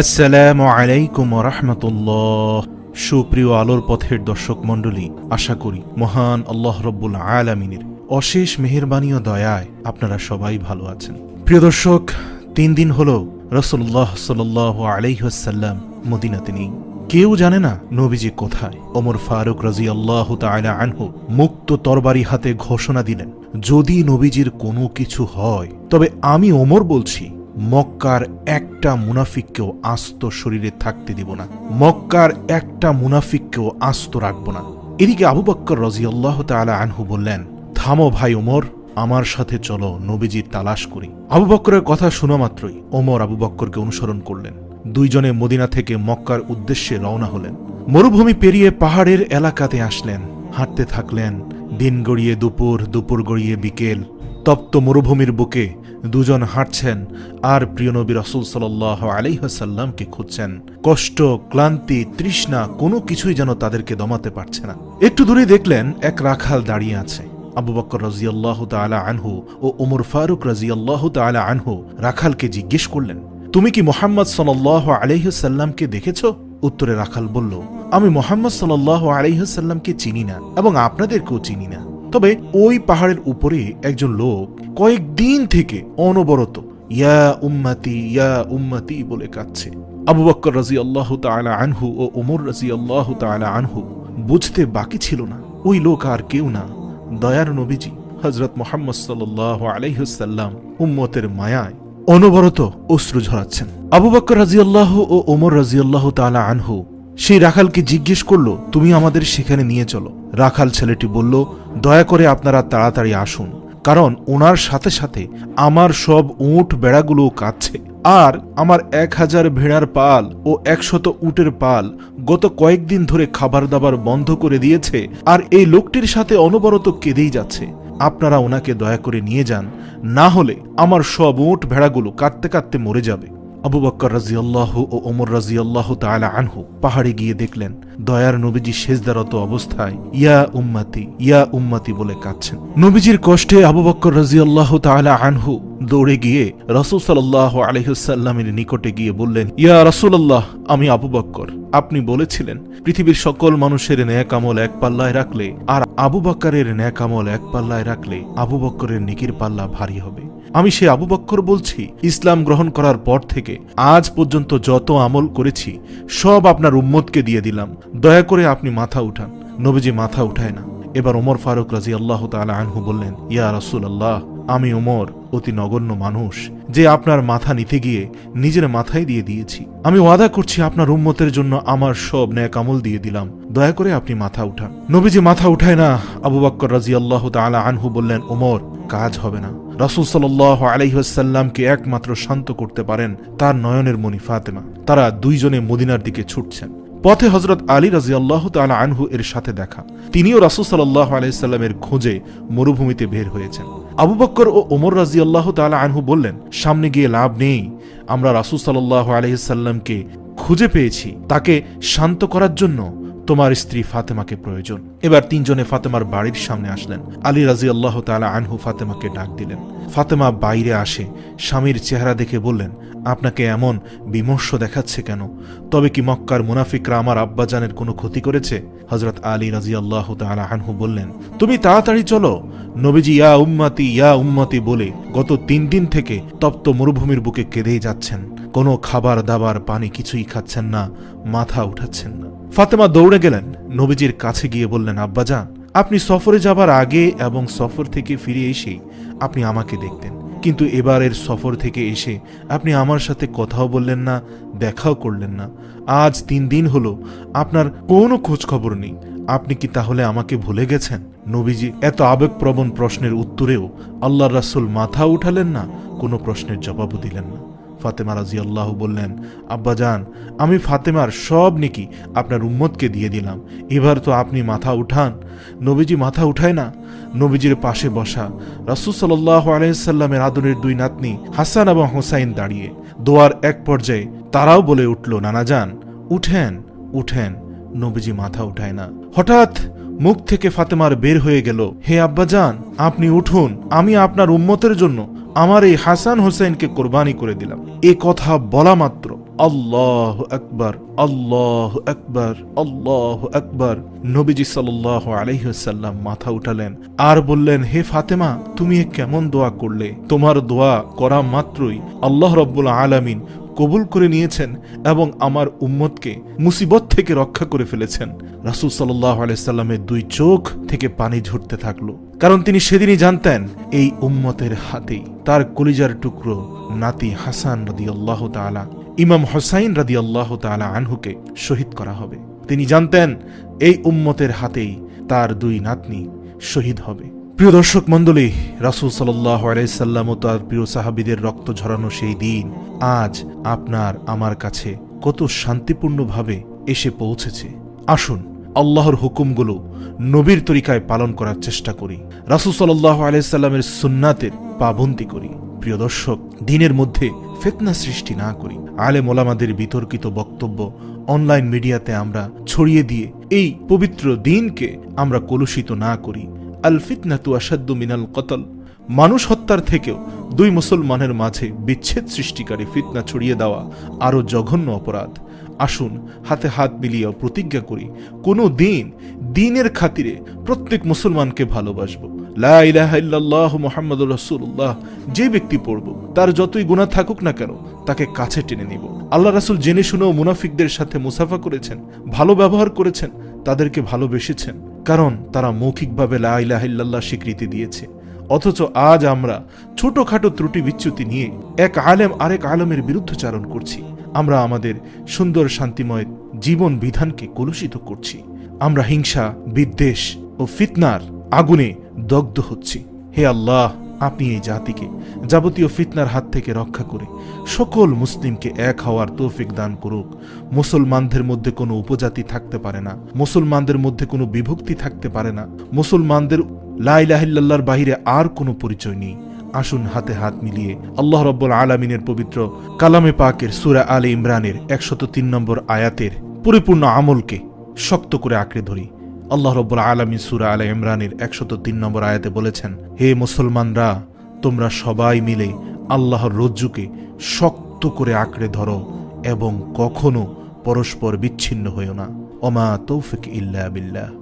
আসসালামু আলাইকুম রহমতুল্লাহ। সুপ্রিয় আলোর পথের দর্শক মণ্ডলী, আশা করি মহান আল্লাহ রব্বুল আলামিনের অশেষ মেহেরবানি ও দয়ায় আপনারা সবাই ভালো আছেন। প্রিয় দর্শক, তিন দিন হল রসুল্লাহ সাল আলাইহাল্লাম মদিনাতে নেই। কেউ জানে না নবীজি কোথায়। ওমর ফারুক রাজি আল্লাহ তালা আনহু মুক্ত তরবারি হাতে ঘোষণা দিলেন, যদি নবীজির কোনো কিছু হয়, তবে আমি ওমর বলছি মক্কার একটা মুনাফিককেও আস্ত শরীরে থাকতে দিব না। মক্কার একটা মুনাফিককেও আস্ত রাখব না। এদিকে আবু বক্কর রাজি আল্লাহ তালা আনহু বললেন, থামো ভাই ওমর, আমার সাথে চলো নবীজির তালাশ করি। আবু বক্করের কথা শোনা মাত্রই ওমর আবু বক্করকে অনুসরণ করলেন। দুইজনে মদিনা থেকে মক্কার উদ্দেশ্যে রওনা হলেন। মরুভূমি পেরিয়ে পাহাড়ের এলাকাতে আসলেন। হাঁটতে থাকলেন। দিন গড়িয়ে দুপুর দুপুর গড়িয়ে বিকেল। তপ্ত মরুভূমির বুকে দুজন হাঁটছেন, আর প্রিয় নবী রসুল সাল আলাইহাসাল্লামকে খুঁজছেন। কষ্ট, ক্লান্তি, তৃষ্ণা, কোনো কিছুই যেন তাদেরকে দমাতে পারছে না। একটু দূরে দেখলেন এক রাখাল দাঁড়িয়ে আছে। আবু বক্কর রাজিয়াল্লাহ তালা আনহু ও উমর ফারুক রাজিয়াল্লাহ তালা আনহু রাখালকে জিজ্ঞেস করলেন, তুমি কি মোহাম্মদ সাল আলাইহসাল্লামকে দেখেছ? উত্তরে রাখাল বলল, আমি মোহাম্মদ সাল আলাইহসাল্লামকে চিনি না এবং আপনাদেরকেও চিনি না। তবে ওই পাহাড়ের উপরে একজন লোক কয়েকদিন থেকে অনবরত, ইয়া উম্মাতি ইয়া উম্মাতি বলে কাঁদছে। আবু বক্কর রাজি আল্লাহ তালা আনহু ও উমর রাজি আল্লাহ তালা আনহু বুঝতে বাকি ছিল না। ওই লোক আর কেউ না। দয়ার নবীজি হজরত মোহাম্মদ সাল্লাহ আলাইহসাল্লাম উম্মতের মায়ায় অনবরত অশ্রু ঝরাচ্ছেন। আবু বক্কর রাজিয়াল্লাহ ও ওমর রাজিয়াল্লাহ তালা আনহু সেই রাখালকে জিজ্ঞেস করল, তুমি আমাদের সেখানে নিয়ে চলো। রাখাল ছেলেটি বলল, দয়া করে আপনারা তাড়াতাড়ি আসুন, কারণ ওনার সাথে সাথে আমার সব উঁট বেড়াগুলো কাঁদছে। আর আমার এক হাজার ভেড়ার পাল ও একশত উটের পাল গত কয়েকদিন ধরে খাবার দাবার বন্ধ করে দিয়েছে, আর এই লোকটির সাথে অনবরত কেঁদেই যাচ্ছে। আপনারা ওনাকে দয়া করে নিয়ে যান, না হলে আমার সব উঁট ভেড়াগুলো কাঁদতে কাঁদতে মরে যাবে। আবু বক্কর রাজিয়াল্লাহ ও ওমর রাজিয়াল্লাহ তালা আনহু পাহাড়ে গিয়ে দেখলেন, দয়ার নবীজি সেজদারত অবস্থায়, ইয়া উম্মাতি ইয়া উম্মাতি বলে কাঁদছেন। নবীজির কষ্টে আবু বক্কর রাজিয়াল্লাহ তালা আনহু দৌড়ে গিয়ে রসুল সাল্লাহ আলহিসাল্লামের নিকটে গিয়ে বললেন, ইয়া রসুল্লাহ আমি আবু বক্কর। আপনি বলেছিলেন, পৃথিবীর সকল মানুষের ন্যাক আমল এক পাল্লায় রাখলে আর আবু বক্করের ন্যাক আমল এক পাল্লায় রাখলে আবু বক্করের নিকির পাল্লা ভারী হবে। আমি সে আবু বক্কর বলছি, ইসলাম গ্রহণ করার পর থেকে আজ পর্যন্ত যত আমল করেছি, সব আপনার উম্মতকে দিয়ে দিলাম। দয়া করে আপনি মাথা উঠান। নবীজি মাথা উঠায় না। এবার ওমর ফারুক রাজি আল্লাহ তালা আনহু বললেন, ইয়া রাসুল আল্লাহ আমি ওমর, অতি নগণ্য মানুষ, যে আপনার মাথা নিতে গিয়ে নিজের মাথায় দিয়ে দিয়েছি। আমি ওয়াদা করছি আপনার উম্মতের জন্য আমার সব ন্যাক আমল দিয়ে দিলাম। দয়া করে আপনি মাথা উঠান। নবীজি মাথা উঠায় না। আবু বাক্কর রাজি আল্লাহ তালা আনহু বললেন, ওমর, কাজ হবে না। রাসুল সাল আলাইহাল্লামকে একমাত্র শান্ত করতে পারেন তার নয়নের মণি ফাতেমা। তারা দুইজনে মদিনার দিকে ছুটছেন। পথে হজরত আলী রাজি আল্লাহ তালা আনহু এর সাথে দেখা। তিনিও রাসুল সাল্লাহ আলাইসাল্লামের খোঁজে মরুভূমিতে বের হয়েছেন। আবু বক্কর ও ওমর রাজি আল্লাহ তালা আনহু বললেন, সামনে গিয়ে লাভ নেই। আমরা রাসুল সাল্লাহ আলহিসাল্লামকে খুঁজে পেয়েছি। তাকে শান্ত করার জন্য তোমার স্ত্রী ফাতেমাকে প্রয়োজন। এবার তিনজনে ফাতেমার বাড়ির সামনে আসলেন। আলী রাজি আল্লাহ তালা আনহু ফাতেমাকে ডাক দিলেন। ফাতেমা বাইরে আসে, স্বামীর চেহারা দেখে বললেন, আপনাকে এমন বিমর্ষ দেখাচ্ছে কেন? তবে কি মক্কার মুনাফিকরা আমার আব্বাজানের কোনো ক্ষতি করেছে? হজরত আলী রাজি আল্লাহ তালা আনহু বললেন, তুমি তাড়াতাড়ি চলো। নবীজি, ইয়া উম্মাতি ইয়া উম্মাতি বলে গত তিন দিন থেকে তপ্ত মরুভূমির বুকে কেঁদেই যাচ্ছেন। কোনো খাবার দাবার পানি কিছুই খাচ্ছেন না, মাথা উঠাচ্ছেন না। ফাতেমা দৌড়ে গেলেন। নবীজির কাছে গিয়ে বললেন, আব্বাজান, আপনি সফরে যাবার আগে এবং সফর থেকে ফিরে এসেই আপনি আমাকে দেখতেন। কিন্তু এবারের সফর থেকে এসে আপনি আমার সাথে কথাও বললেন না, দেখাও করলেন না। আজ তিন দিন হলো, আপনার কোনো খোঁজখবর নেই। আপনি কি তাহলে আমাকে ভুলে গেছেন? নবীজি এত আবেগপ্রবণ প্রশ্নের উত্তরেও আল্লাহ রাসুল মাথা উঠালেন না, কোনো প্রশ্নের জবাবও দিলেন না। ফাতেমা রাজি আল্লাহ বললেন আব্বাজান আমি ফাতেমার সব নেকি আপনার উম্মতকে দিয়ে দিলাম। এবার তো আপনি মাথা উঠান। নবীজি মাথা উঠায় না, নবীজির পাশে বসা। রাসুল সাল্লাহ আলহিসাল্লামের আদরের দুই নাতনি হাসান এবং হোসাইন দাঁড়িয়ে। দোয়ার এক পর্যায়ে তারাও বলে উঠল নানাজান উঠেন উঠেন। নবীজি মাথা উঠায় না। হঠাৎ মুখ থেকে ফাতেমার বের হয়ে গেল, হে আব্বাজান আপনি উঠুন, আমি আপনার উম্মতের জন্য আমার এই হাসান হোসেনকে কোরবানি করে দিলাম। এ কথা বলা মাত্র। আল্লাহ আকবার আল্লাহ আকবার আল্লাহ আকবার। নবীজি সাল্লাহ আলহ্লাম মাথা উঠালেন। আর বললেন, হে ফাতেমা, তুমি কেমন দোয়া করলে? তোমার দোয়া করা মাত্রই আল্লাহ রব্বুল আলামিন কবুল করে নিয়েছেন এবং আমার উম্মতকে মুসিবত থেকে রক্ষা করে ফেলেছেন। রাসুল সাল্লাহ আলাইসাল্লামের দুই চোখ থেকে পানি ঝরতে থাকল। কারণ তিনি সেদিনই জানতেন, এই উম্মতের হাতেই তার কলিজার টুকরো নাতি হাসান রাদি আল্লাহ তালা ইমাম হোসাইন রাদি আল্লাহ তালা আনহুকে শহীদ করা হবে। তিনি জানতেন, এই উম্মতের হাতেই তার দুই নাতনি শহীদ হবে। প্রিয় দর্শক মণ্ডলী, রাসুল আলাইসাল্লাম ও তার প্রিয় সাহাবিদের রক্ত ঝরানো সেই দিন আজ আপনার আমার কাছে কত শান্তিপূর্ণভাবে এসে পৌঁছেছে। আসুন, আল্লাহর হুকুমগুলো নবীর তরিকায় পালন করার চেষ্টা করি। রাসুল সাল্লাহ আলাইসাল্লামের সুন্নাতের পাবন্দি করি। প্রিয় দর্শক, দিনের মধ্যে ফেতনা সৃষ্টি না করি। আলে মোলামাদের বিতর্কিত বক্তব্য অনলাইন মিডিয়াতে আমরা ছড়িয়ে দিয়ে এই পবিত্র দিনকে আমরা কলুষিত না করি। আল ফিতনাতু আসাদ্দু মিনাল কতল। মানুষ হত্যার থেকেও দুই মুসলমানের মাঝে বিচ্ছেদ সৃষ্টিকারী ফিতনা ছড়িয়ে দেওয়া আরও জঘন্য অপরাধ। আসুন, হাতে হাত মিলিয়ে প্রতিজ্ঞা করি, কোনো দিন, দিনের খাতিরে প্রত্যেক মুসলমানকে ভালোবাসবো। লা ইলাহা ইল্লাল্লাহ মুহাম্মাদুর রাসূলুল্লাহ, যে ব্যক্তি পড়ব, তার যতই গুনাহ থাকুক না কেন, তাকে কাছে টেনে নিব। আল্লাহ রাসুল জেনে শুনেও মুনাফিকদের সাথে মুসাফা করেছেন, ভালো ব্যবহার করেছেন, তাদেরকে ভালোবেসেছেন। কারণ তারা মৌখিকভাবে লাইলাহিল্লাহ ইলাহা স্বীকৃতি দিয়েছে। অথচ আজ আমরা ছোটখাটো ত্রুটি বিচ্যুতি নিয়ে এক আলেম আরেক আলেমের বিরুদ্ধচারণ করছি। আমরা আমাদের সুন্দর শান্তিময় জীবন বিধানকে কলুষিত করছি। আমরা হিংসা, বিদ্বেষ ও ফিতনার আগুনে দগ্ধ হচ্ছি। হে আল্লাহ! আপনি এই জাতিকে, যাবতীয় ফিতনার হাত থেকে রক্ষা করে। সকল মুসলিমকে এক হওয়ার তৌফিক দান করুক। মুসলমানদের মধ্যে কোনো উপজাতি থাকতে পারে না। মুসলমানদের মধ্যে কোনো বিভক্তি থাকতে পারে না। মুসলমানদের লাইলাহিল্লাহর বাহিরে আর কোনো পরিচয় নেই। আসুন হাতে হাত মিলিয়ে আল্লাহ রব্বুল আলমিনের পবিত্র কালামে পাকের সুরা আলে ইমরানের একশত তিন নম্বর আয়াতের পরিপূর্ণ আমলকে শক্ত করে আঁকড়ে ধরি। আল্লাহ রব্বুল আলমী সুরা আলে ইমরানের একশত তিন নম্বর আয়াতে বলেছেন, হে মুসলমানরা, তোমরা সবাই মিলে আল্লাহর রজ্জুকে শক্ত করে আঁকড়ে ধরো এবং কখনো পরস্পর বিচ্ছিন্ন হইও না। অমা তৌফিক ইল্লা বিল্লাহ।